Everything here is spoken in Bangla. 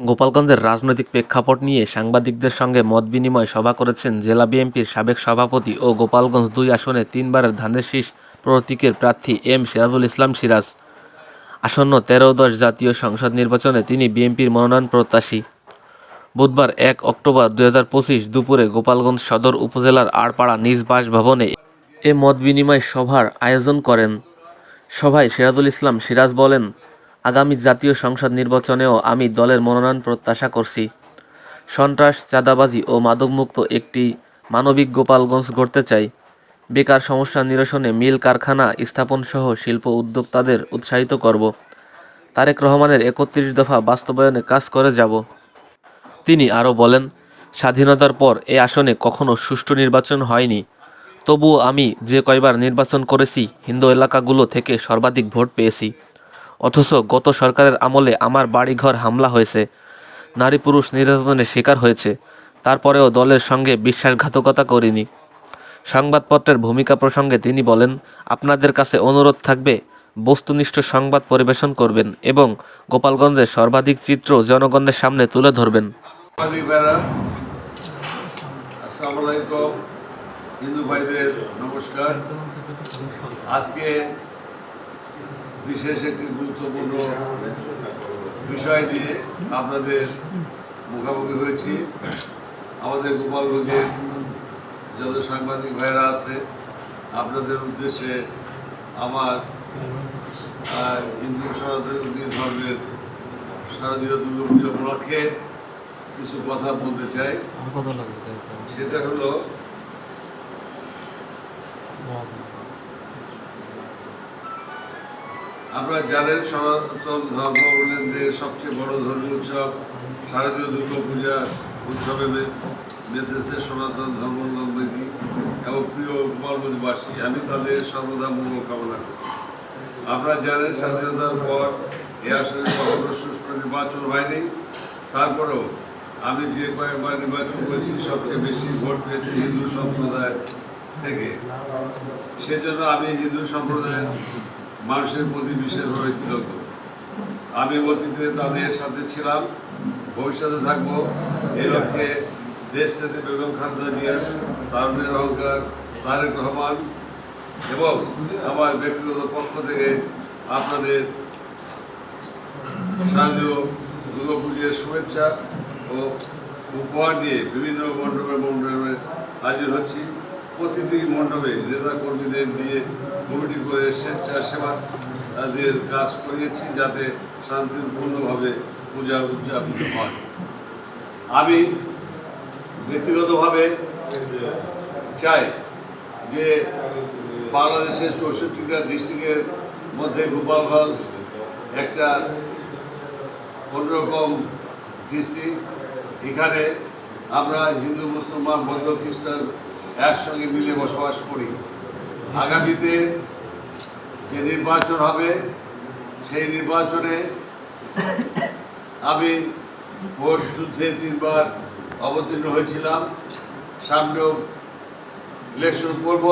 গোপালগঞ্জের রাজনৈতিক প্রেক্ষাপট নিয়ে সাংবাদিকদের সঙ্গে মত বিনিময় সভা করেছেন জেলা বিএনপির সাবেক সভাপতি ও গোপালগঞ্জ দুই আসনে তিনবারের ধানের শীষ প্রতীকের প্রার্থী এম সিরাজুল ইসলাম সিরাজ। আসন্ন তেরো দশ জাতীয় সংসদ নির্বাচনে তিনি বিএনপির মনোনয়ন প্রত্যাশী। বুধবার এক অক্টোবর দুই হাজার পঁচিশ দুপুরে গোপালগঞ্জ সদর উপজেলার আড়পাড়া নিজ বাসভবনে এ মত বিনিময় সভার আয়োজন করেন। সভায় সিরাজুল ইসলাম সিরাজ বলেন আগামী জাতীয় সংসদ নির্বাচনেও আমি দলের মনোনয়ন প্রত্যাশা করছি। সন্ত্রাস, চাঁদাবাজি ও মাদকমুক্ত একটি মানবিক গোপালগঞ্জ গড়তে চাই। বেকার সমস্যা নিরসনে মিল কারখানা স্থাপনসহ শিল্প উদ্যোক্তাদের উৎসাহিত করব। তারেক রহমানের একত্রিশ দফা বাস্তবায়নে কাজ করে যাব। তিনি আরও বলেন, স্বাধীনতার পর এ আসনে কখনো সুষ্ঠু নির্বাচন হয়নি। তবুও আমি যে কয়বার নির্বাচন করেছি, হিন্দু এলাকাগুলো থেকে সর্বাধিক ভোট পেয়েছি। অথচ গত সরকারের আমলে আমার বাড়িঘর হামলা হয়েছে। নারী পুরুষ নির্যাতনের শিকার হয়েছে। তারপরেও দলের সঙ্গে বিশ্বাসঘাতকতা করিনি। সংবাদপত্রের ভূমিকা প্রসঙ্গে তিনি বলেন, আপনাদের কাছে অনুরোধ থাকবে, বস্তুনিষ্ঠ সংবাদ পরিবেশন করবেন এবং গোপালগঞ্জের সর্বাধিক চিত্র জনগণের সামনে তুলে ধরবেন। হিন্দু ভাইদের নমস্কার। আজকে বিশেষ একটি গুরুত্বপূর্ণ বিষয় নিয়ে আপনাদের মুখোমুখি হয়েছি। আমাদের গোপালগঞ্জের যত সাংবাদিক ভাইরা আছে আপনাদের উদ্দেশ্যে আমার হিন্দু সনাতনী ধর্মের শারদীয় দুর্গা পুজো উপলক্ষে কিছু কথা বলতে চাই। সেটা হলো আমরা জানেন সনাতন ধর্ম ধর্মাবলম্বীদের সবচেয়ে বড় ধর্মীয় উৎসব, শারদীয় দুর্গা পূজা উৎসবে মেতেছে সনাতন ধর্মাবলম্বী এবং প্রিয় গোপালগঞ্জবাসী আমি তাদের সর্বদা মঙ্গল কামনা করি। আপনারা জানেন স্বাধীনতার পর এ আসলে কখনো সুষ্ঠু নির্বাচন হয়নি। তারপরেও আমি যে কয়েকবার নির্বাচন করেছি, সবচেয়ে বেশি ভোট পেয়েছি হিন্দু সম্প্রদায় থেকে। সেজন্য আমি হিন্দু সম্প্রদায়ের মানুষের প্রতি বিশেষভাবে কৃতজ্ঞ। আমি অতীতে তাদের সাথে ছিলাম, ভবিষ্যতে থাকব। এ লক্ষ্যে দেশ সাথে বেগম খালেদা জিয়া তারুণের অহংকার, তারেক রহমান এবং আমার ব্যক্তিগত পক্ষ থেকে আপনাদের শারদীয় দুর্গাপুজোর শুভেচ্ছা ও উপহার নিয়ে বিভিন্ন মণ্ডপে মণ্ডপে হাজির হচ্ছি। প্রতিটি মণ্ডপে নেতা কর্মীদের দিয়ে কমিটি করে স্বেচ্ছাসেবা, তাদের কাজ করিয়েছি যাতে শান্তিপূর্ণভাবে পূজা উদযাপিত হয়। আমি ব্যক্তিগতভাবে চাই যে বাংলাদেশের চৌষট্টিটা ডিস্ট্রিক্টের মধ্যে গোপালগঞ্জ একটা অন্যরকম ডিস্ট্রিক্ট। এখানে আমরা হিন্দু, মুসলমান, বৌদ্ধ, খ্রিস্টান একসঙ্গে মিলে বসবাস করি। আগামীতে যে নির্বাচন হবে, সেই নির্বাচনে আমি ভোট যুদ্ধে তিনবার অবতীর্ণ হয়েছিলাম। সামনেও ইলেকশন করব।